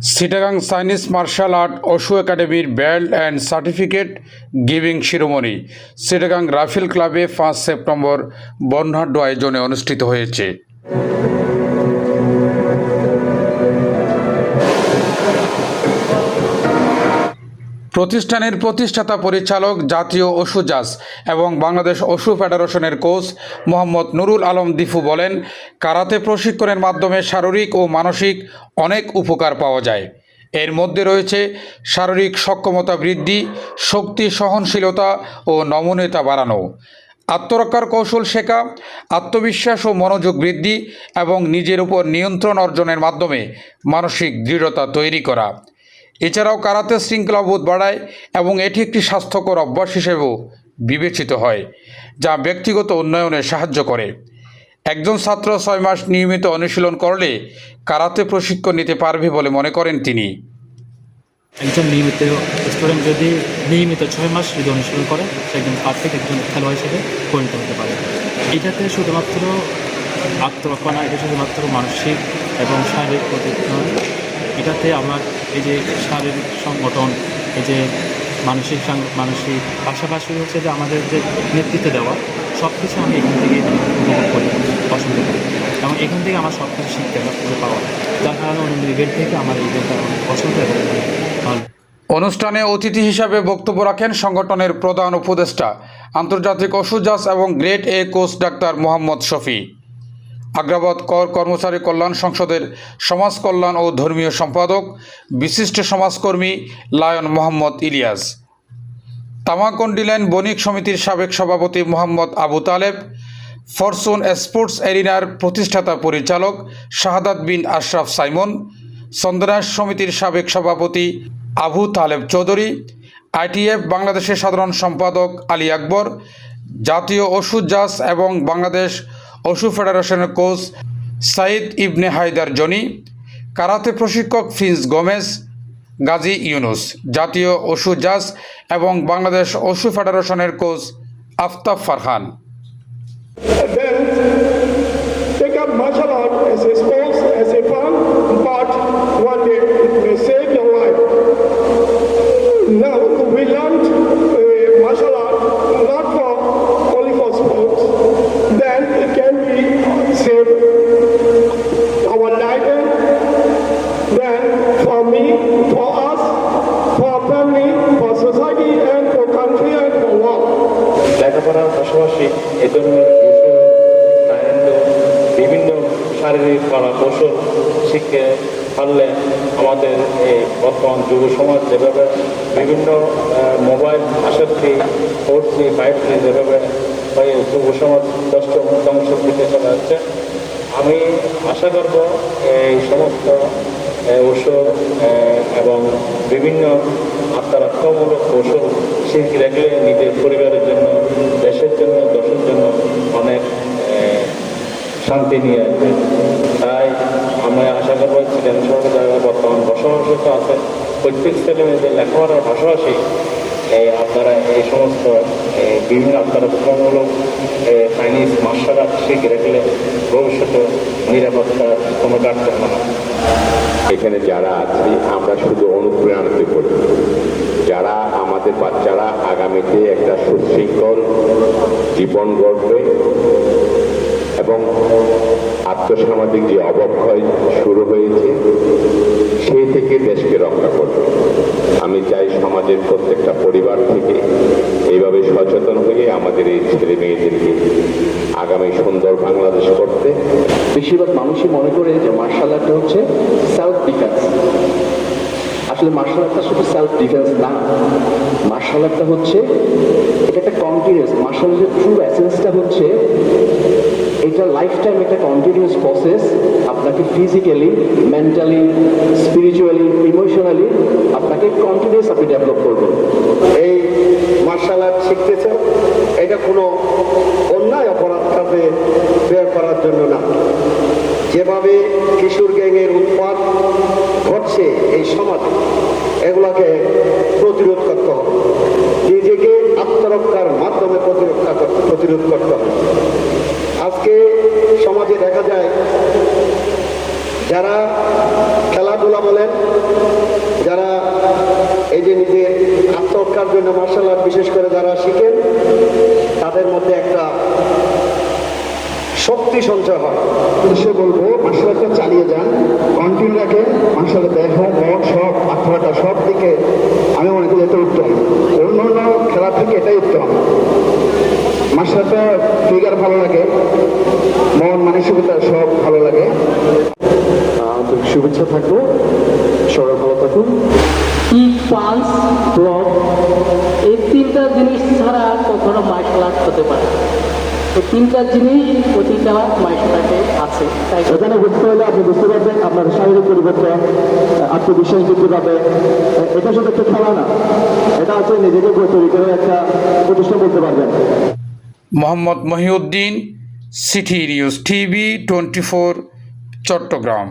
Chittagong Chinese martial art wushu একাডেমির belt and certificate giving Shiromoni Chittagong rifle ক্লাবে পাঁচ September বর্ণাঢ্য আয়োজনে অনুষ্ঠিত হয়েছে। প্রতিষ্ঠানের প্রতিষ্ঠাতা পরিচালক জাতীয় অশু জাজ এবং বাংলাদেশ অশু ফেডারেশনের কোচ মোহাম্মদ নুরুল আলম দিফু বলেন, কারাতে প্রশিক্ষণের মাধ্যমে শারীরিক ও মানসিক অনেক উপকার পাওয়া যায়। এর মধ্যে রয়েছে শারীরিক সক্ষমতা বৃদ্ধি, শক্তি সহনশীলতা ও নমনীয়তা বাড়ানো, আত্মরক্ষার কৌশল শেখা, আত্মবিশ্বাস ও মনোযোগ বৃদ্ধি এবং নিজের উপর নিয়ন্ত্রণ অর্জনের মাধ্যমে মানসিক দৃঢ়তা তৈরি করা। এছাড়াও কারাতে শৃঙ্খলাবোধ বাড়ায় এবং এটি একটি স্বাস্থ্যকর অভ্যাস হিসেবেও বিবেচিত হয়, যা ব্যক্তিগত উন্নয়নে সাহায্য করে। একজন ছাত্র ছয় মাস নিয়মিত অনুশীলন করলে কারাতে প্রশিক্ষণ নিতে পারবে বলে মনে করেন তিনি। একজন নিয়মিত স্টুডেন্ট যদি নিয়মিত ছয় মাস যদি অনুশীলন করে, সে একজন পারফেক্ট একজন খেলোয়াড় হিসেবে পরিণত হতে পারে। এটাতে শুধুমাত্র আত্মরক্ষা এটা শুধুমাত্র মানসিক এবং শারীরিক প্রতিক্রিয়া এটাতে আমার এই যে শারীরিক সংগঠন, এই যে মানসিক মানসিক পাশাপাশি হচ্ছে যে আমাদের যে নেতৃত্ব দেওয়া সব কিছু আমি এখান থেকে উপভোগ করি, পছন্দ করি। এবং এখান থেকে আমার সব কিছু শিখতে পাওয়া যার কারণে অন্য ইভেন্ট থেকে আমার ইভেন্টটা অনেক পছন্দ এবং অনুষ্ঠানে অতিথি হিসাবে বক্তব্য রাখেন সংগঠনের প্রধান উপদেষ্টা, আন্তর্জাতিক ওষুধজাস এবং grade A coach doctor Mohammad Shafi. Agrabad কর, কর্মচারী কল্যাণ সংসদের সমাজ কল্যাণ ও ধর্মীয় সম্পাদক, বিশিষ্ট সমাজকর্মী লায়ন মোহাম্মদ ইলিয়াস। তামাকন্ডিলেন বণিক সমিতির সাবেক সভাপতি মোহাম্মদ আবু তালেব, ফরচুন স্পোর্টস এরিনার প্রতিষ্ঠাতা পরিচালক শাহাদাত বিন আশরাফ সাইমন চন্দ্রাস সমিতির সাবেক সভাপতি আবু তালেব চৌধুরী, আইটিএফ বাংলাদেশের সাধারণ সম্পাদক আলী আকবর, জাতীয় ওষুধ জাস এবং বাংলাদেশ অশু ফেডারেশনের কোচ সাইদ ইবনে হায়দার জনি, কারাতে প্রশিক্ষক ফিন্স গোমেজ, গাজী ইউনুস, জাতীয় অশু জাজ এবং বাংলাদেশ অশু ফেডারেশনের কোচ আফতাব ফারহান। পাশাপাশি এ ধরনের তাইন্দ বিভিন্ন শারীরিক কলা কৌশল শিখতে পারলে আমাদের এই বর্তমান যুব সমাজ যেভাবে বিভিন্ন মোবাইল, আসক্তি ফোর জি ফাইভ ফাইভজি যেভাবে যুব সমাজ দষ্ট ধ্বংসের দিকে চলে যাচ্ছে আমি আশা করব এই সমস্ত ওষুধ এবং বিভিন্ন আত্মরক্ষামূলক কৌশল শিখে রাখলে নিজের পরিবারের জন্য, দেশের জন্য দেশের জন্য অনেক শান্তি নিয়ে আসবে। তাই আমরা আশা করব সরকার যারা বর্তমান বসবাসরত আছে, প্রত্যেক ছেলে মেয়েদের লেখাপড়ার পাশাপাশি, এই আপনারা এই সমস্ত বিভিন্ন আপনারা আত্মরক্ষামূলক চাইনিজ মার্শাল আর্ট শিখে রাখলে ভবিষ্যতে নিরাপত্তা কোনো ঘাটতি হবে না। এখানে যারা আছি, আমরা শুধু অনুপ্রেরণাতে করি যারা, আমাদের বাচ্চারা আগামীতে একটা সুশৃঙ্খল জীবন গড়বে এবং আত্মসামাজিক যে অবক্ষয় শুরু হয়েছে সেই থেকে দেশকে রক্ষা করবে। আমি চাই সমাজের প্রত্যেকটা পরিবার থেকে এইভাবে সচেতন হয়ে আমাদের এই ছেলে মেয়েদেরকে আগামী সুন্দর বাংলাদেশ করতে। বেশিরভাগ মানুষই মনে করে যে মার্শাল আর্ট হচ্ছে সেলফ ডিফেন্স আসলে মার্শাল আর্টটা শুধু সেলফ ডিফেন্স না মার্শাল আর্টটা হচ্ছে, এটা একটা কন্টিনিউস মার্শাল আর্টের ট্রু এসেন্সটা হচ্ছে, এটা লাইফ টাইম একটা কন্টিনিউস প্রসেস আপনাকে ফিজিক্যালি মেন্টালি স্পিরিচুয়ালি ইমোশনালি আপনাকে কন্টিনিউস আপনি ডেভেলপ করবেন এই মার্শাল আর্ট শিখতেছেন, এটা কোনো অন্যায় অপরাধ কাজে বের করার জন্য না। যেভাবে কিশোর গ্যাংয়ের যারা খেলাধুলা বলেন, যারা এই যে নিজের আত্মহত্যার জন্য মার্শাল আর্ট বিশেষ করে যারা শিখেন, তাদের মধ্যে একটা শক্তি সঞ্চয় হয়। সে বলব মার্শালটা চালিয়ে যান কন্টিনিউ রাখেন মার্শাল দেখা মগ সব আত্মহত্যা সব দিকে, আমি মনে করি এটা উত্তম। অন্য অন্য খেলা থেকে এটাই উত্তম। মার্শালটা ফিগার ভালো লাগে, মন, মানসিকতা সব ভালো লাগে। আন্তরিক শুভেচ্ছা থাকল। সবাই ভালো থাকুন। কিক পাঞ্চ ব্লক এই তিনটা জিনিস ছাড়া কখনো মার্শাল আর্ট হতে পারে। এই তিনটা জিনিস প্রতিটা মার্শাল আর্টে আছে তাই এখানে বুঝতে হলে আপনি বুঝতে পারবেন আপনার শারীরিক পরিবর্তন আত্মবিশ্বাস বৃদ্ধি পাবে। এটা শুধু একটা খেলা না। এটা হচ্ছে নিজেকে তৈরি করে একটা প্রতিষ্ঠান করতে পারবেন। Mohammad Mohiuddin city news TV twenty four Chattogram.